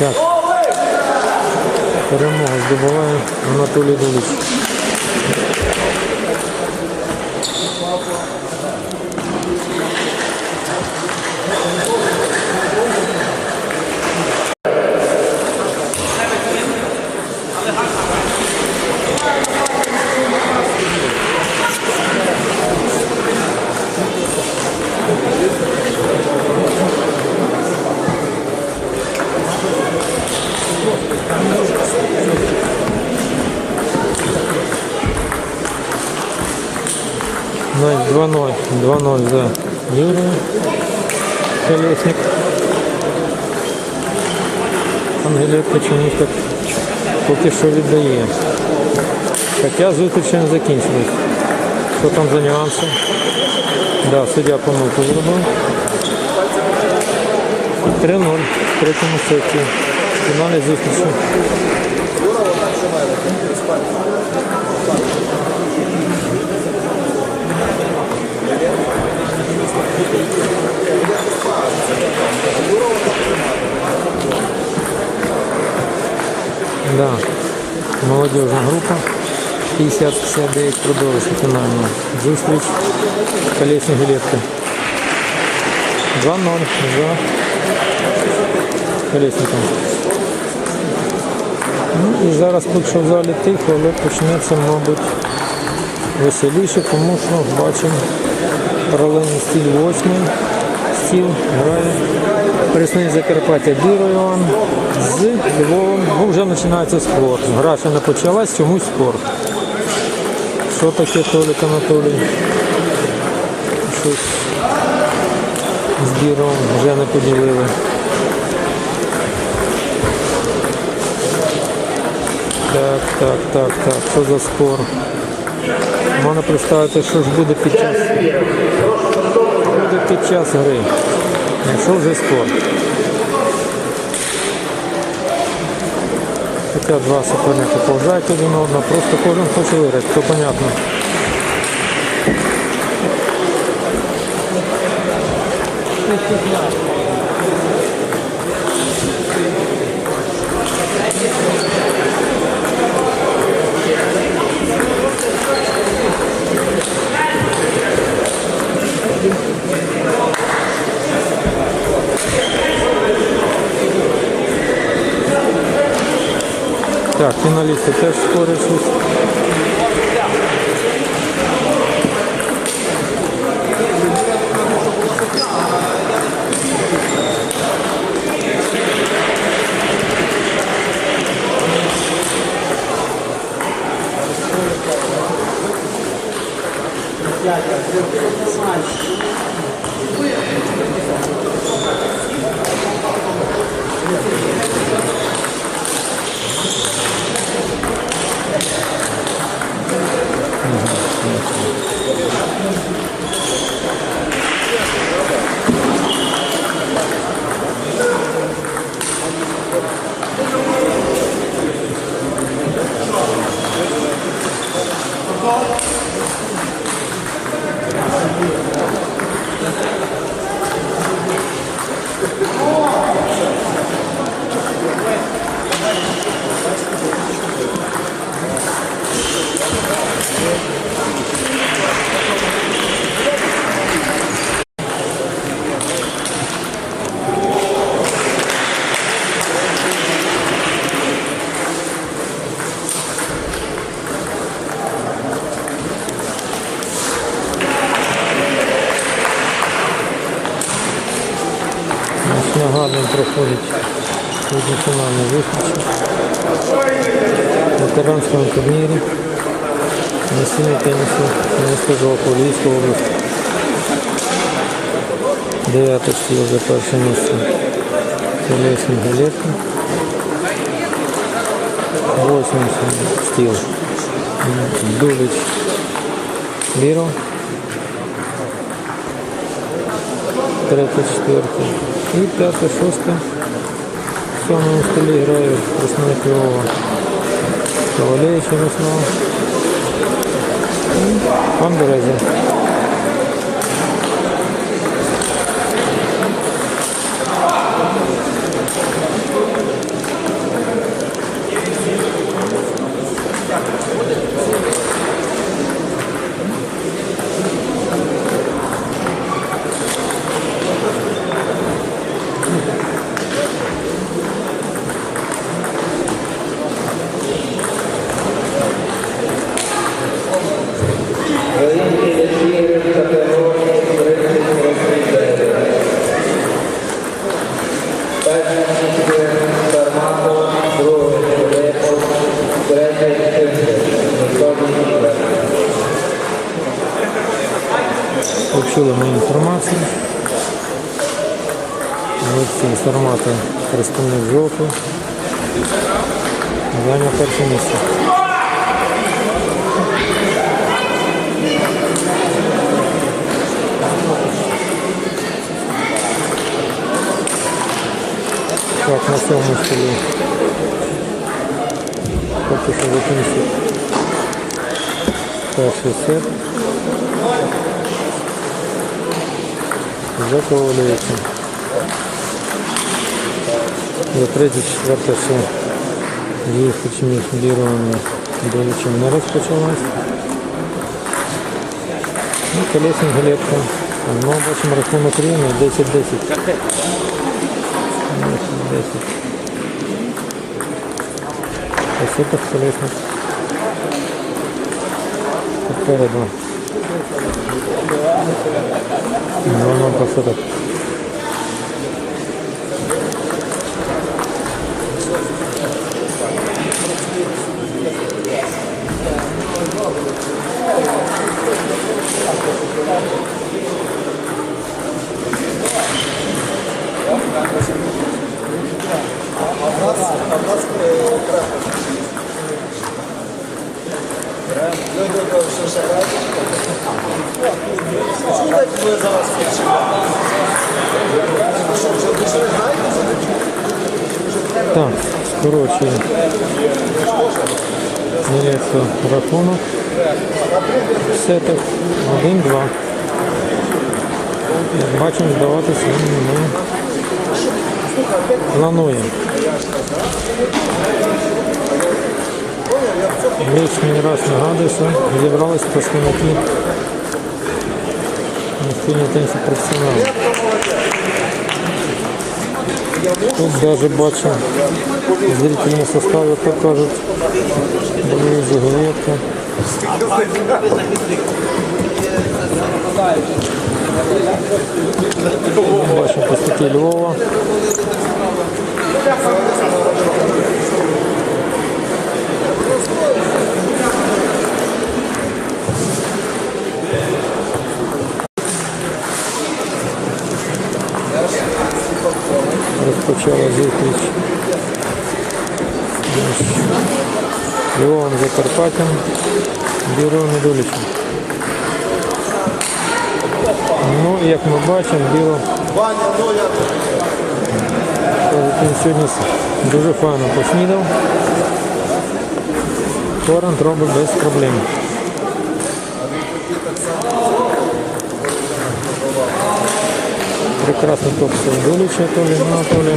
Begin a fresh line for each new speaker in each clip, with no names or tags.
Так. Перемогу здобуває Анатолій Дулич. Значить, 2-0. 2-0 за Юрою. Колесник. Ангелетка чомусь так поки що віддає. Хоча зустріч ще не закінчилась. Що там за нюанси? Да, суддя помилку зробив. 3-0 в третьому сеті. В фіналі зустрічі. Да. Молодежна група 50-59 продовжує фінальну зустріч. Колесні жилетки. 2-0 за колесником. Ну і зараз поки що в залі тихо, але почнеться, мабуть, веселіше, тому що бачимо паралельний стіль 8 стіл грає Пресний Закарпаття Біро Іван з Львовом. Ну, вже починається спорт. Гра ще не почалась, чомусь спорт. Що таке Толік Анатолій? Щось з Біром вже не поділили. Так, так, так, так, що за спор? Можна представити, що ж буде під час, буде під час гри. Якщо вже спорт. Хоча два суперника повзають один одного, просто кожен хоче виграти, то понятно. Так, фіналісти теж скоро щось. Ось Нагадуємо проходить сьогодні фінальні зустрічі в ветеранському турнірі на стіні тенісу міста Жовкова Львівської області. Дев'яте стіл за перше місце. Телесні галетки. Восьмий стіл. Дулич Біро. Третє, четверте. І п'яте, шосте. В сьомому столі грає представник Львова. Ковалевич Ярослав. Так, на цьому столі. Поки що закінчив перший сет. Заковалюється. За третє, четверте ще зустріч між ліруванням долучем не розпочалась. Ну, колесник галетка. Ну, бачимо рахунок рівний 10-10. 10. Спасибо, абсолютно. Повторно. Ну, ну, по 40. Лишній раз нагадуюся, зібрались представники настільного тенісу професіоналів. Тут даже бачу зрительні состави покажуть. Були заголовки. Бачимо постаті Львова. Розпочала зустріч між Львовом Закарпаттям, Бюро Недолічем. Ну, як ми бачимо, біло сьогодні дуже файно поснідав. Корант робить без проблем. Прекрасний топ Доліча Толі Анатолій.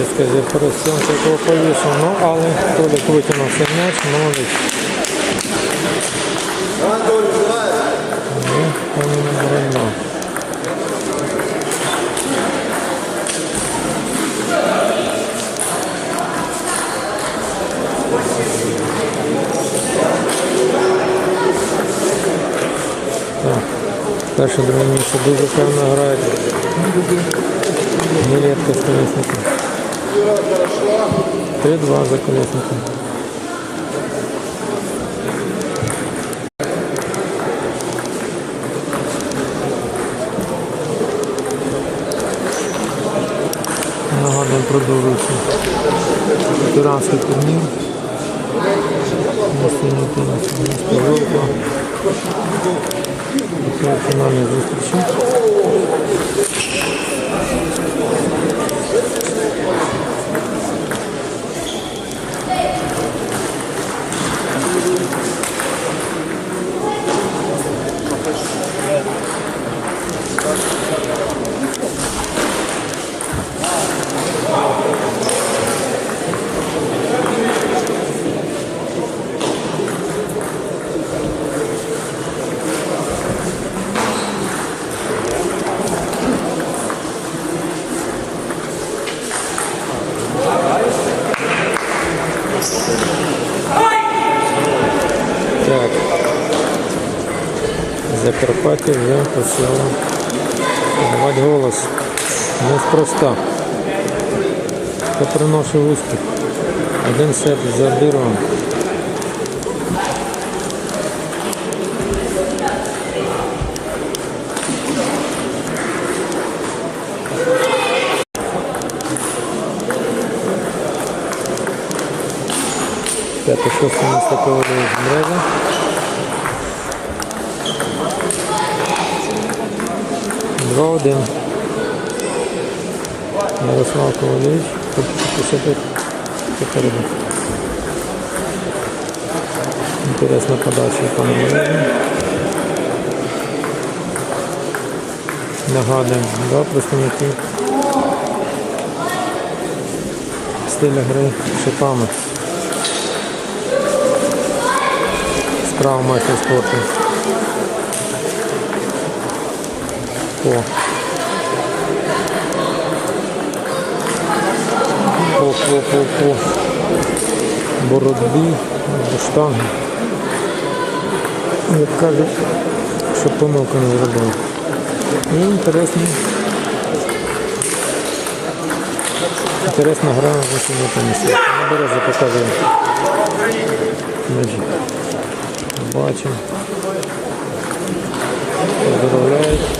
Я скажу, поросенка якого повішав, ну але Толік витягнув цей м'яч, молодець. Перше друге місце дуже певно грають. З колесником. 3-2 за колесником. Нагадуємо, продовжується ветеранський турнір. Настільний теніс міста Жовтого. Це фінальні зустрічі. Хаті вже почали давати голос. Неспроста. Хто приносив успіх. Один сет забіром. П'яте шосте місце ковалюють мрежа. Два один. Ярослав Ковалевич, хочет попереду. Интересна подача пана Валерія. Нагадуємо, два представники стиля гри шипами. Справа майстер спорту. По по, по, по, по боротьбі до штанги. Як кажуть, щоб помилку не зробив. І інтересний. Інтересна гра в високому тенісі. На показує. Межі. Бачимо. Поздравляють.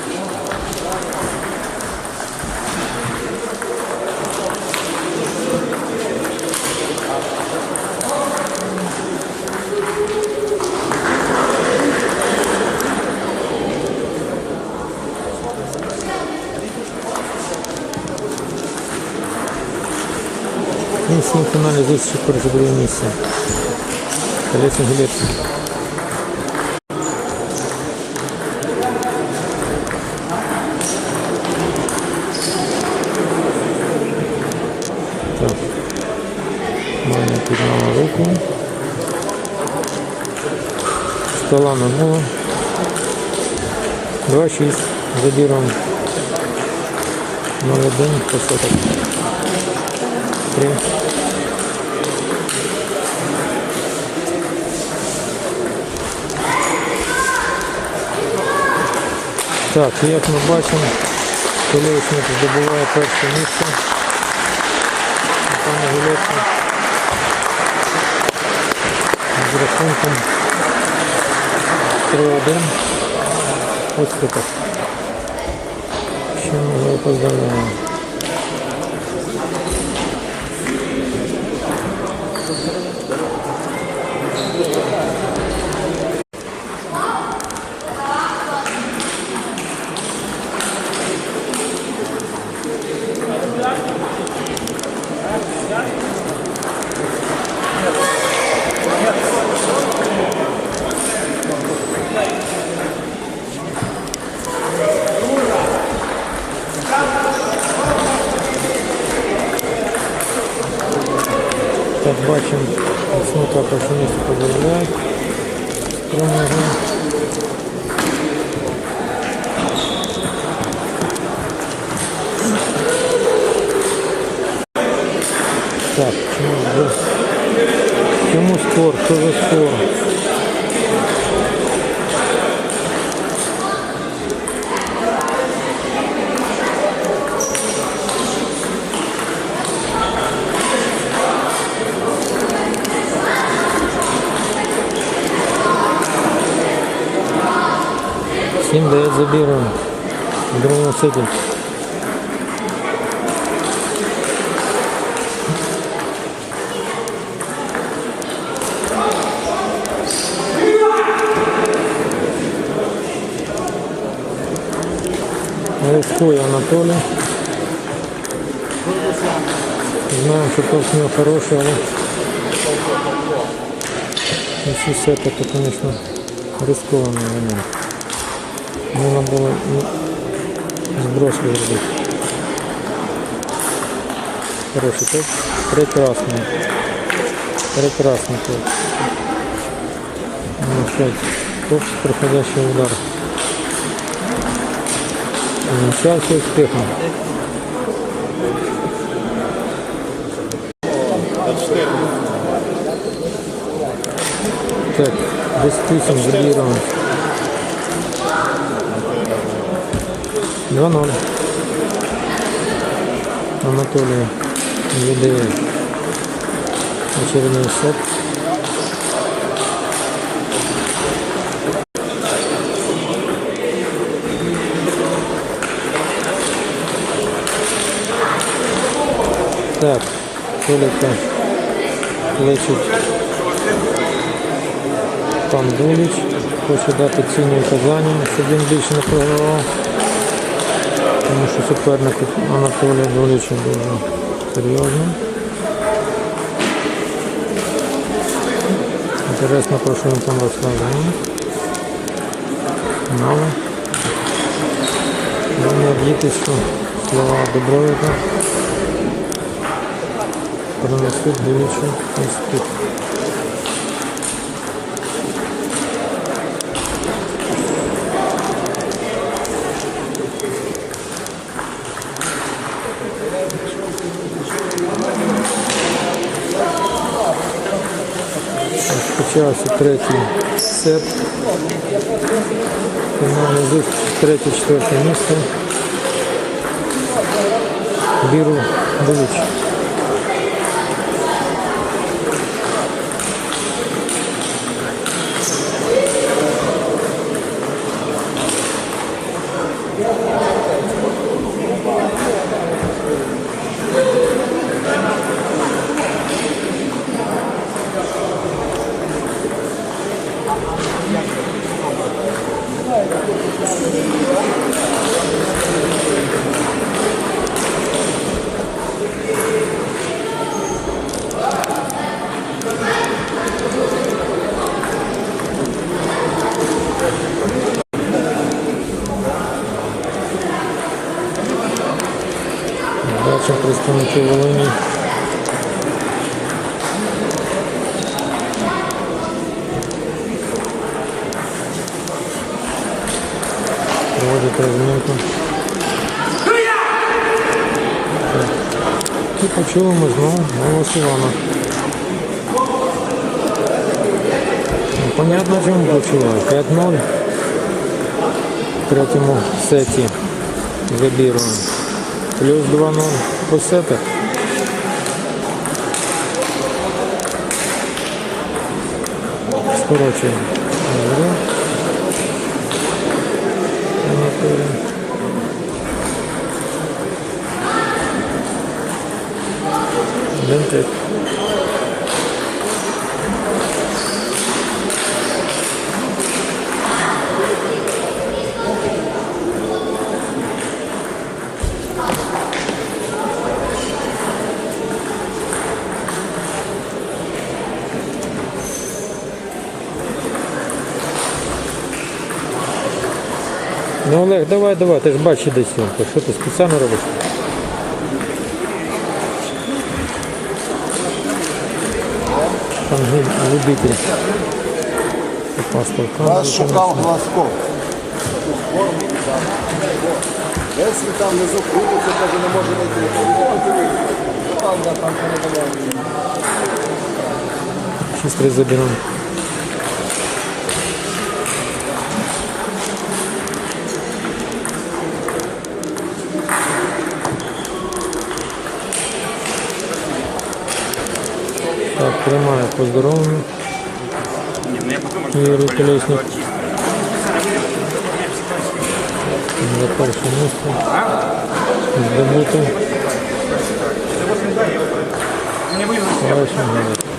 І в фіналі зустрічі перше друге місце. Колесник Гілецький. Так. Маня підняла руку. Стола на ногу. 2-6. Забіром 0-1 посоток. 3. Так, як ми бачимо, колесник здобуває перше місце. Пане Гілецький з рахунком 3-1. Ось так. Ще ми його поздравляємо. Так, бачимо, основка перше місце поздравляють. Прямо Так, чому, за- чому спор? Що за спор? Всім дає забіром в другому сеті. Рискує Анатолій. Знаємо, що топ з нього хороший, але всі сети, то, звісно, рискований момент. Можна було ну, зброс зробити. Хороший топ. Прекрасний. Прекрасний топ. Ну, опять топ, проходящий удар. Увенчався успіхом. Так, 10 тисяч забіром. 2-0. Анатолій веде очередной сет. Так, Толіка лечить пан Дуліч. Хоче дати цінні указання, щоб він більше не програвав. Тому що суперник Анатолія Дуліча дуже серйозний. Интересно, про що він там розказує. Мало. Головне діти, що слова Добровика пронесуть дивлячи успіх. Почався третій сет. Фінальний зустріч третє-четверте місце. Біру Булич. Проводять розминку. І почули ми знову голос Івана. Ну, Понятно, чому почули. 5-0 в третьому сеті забіруємо. Плюс 2-0 по сетах. Скорочуємо. Добре. Ну Олег, давай, давай, ти ж бачиш десь сьогодні. Що ти спеціально робиш? Там лю- любитель.
Вас шукав Глазков. Якщо там не закрутиться, то не може знайти. Правда, там не
раз заберемо. По здоров'ю. Юрій Колесник. За перше місце. Здобути. Хороший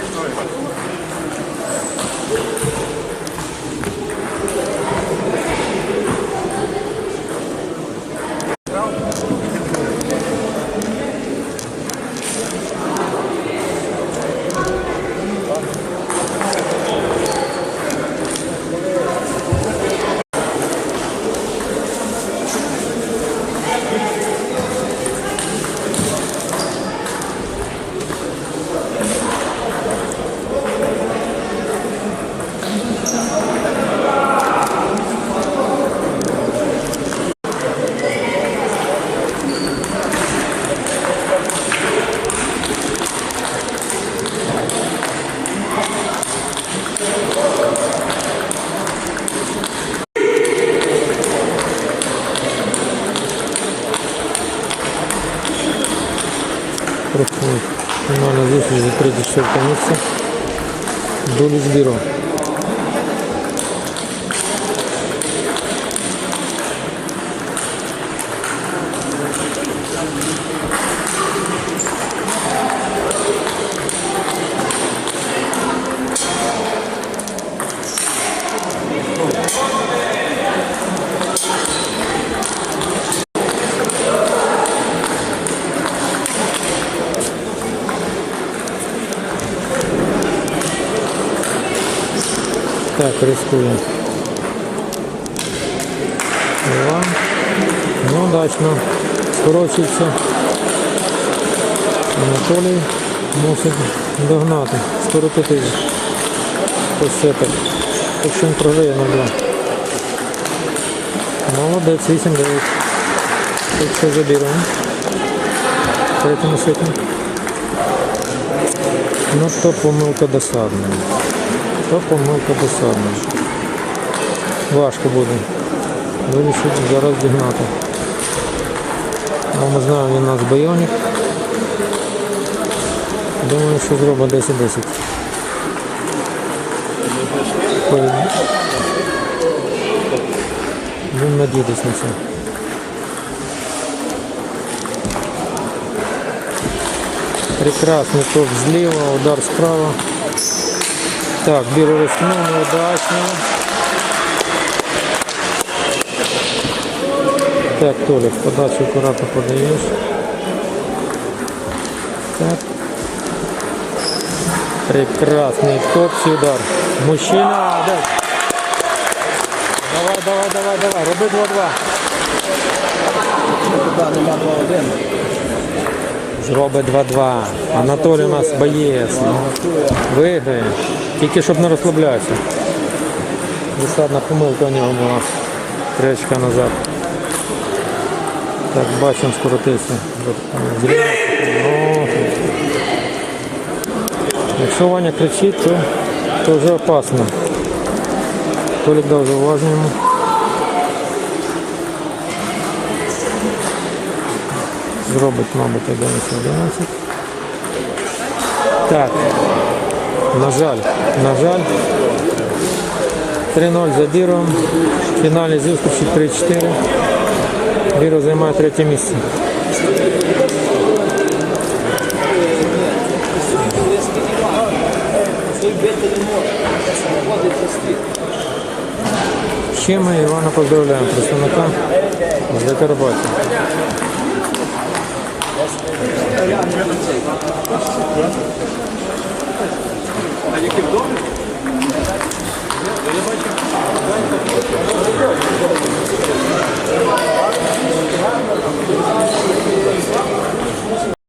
за 34 місце. Рискуємо. Два. Ну, удачно. Скорочується. Анатолій мусить догнати, скоротити посипати. Так що він програє на 2. Молодець, 8-9. Так що заберемо. Третьому сету. Ну, то помилка досадна. То помилка досадна. Важко буде. Вирішить зараз дігнати. Ми знаємо, він у нас бойовник. Думаю, що зробить 10-10. Ой, Будемо надіятися на це. Прекрасный топ слева, удар справа. Так, беру рискну, неудачно. Так, Толя, подачу аккуратно подаешь. Так. Прекрасный топ удар. Мужчина, да. Давай, давай, давай, давай. Роби 2-2.
Туди нема 2-1.
Зроби 2-2. Анатолій у нас боєць. Виграє. Тільки щоб не розслаблятися. Десадна помилка у нього була. Три очка назад. Так, бачимо, скоротився. Ну, Якщо Ваня кричить, то, то вже опасно. Толік дав зауваження йому. Зробить, мабуть, 11-11. Так. На жаль, на жаль. 3-0 за Біром. В фіналі зустрічі 3-4. Біро займає третє місце. Ще ми Івана поздравляємо представника Закарпаття. А яким добре? Я бачу.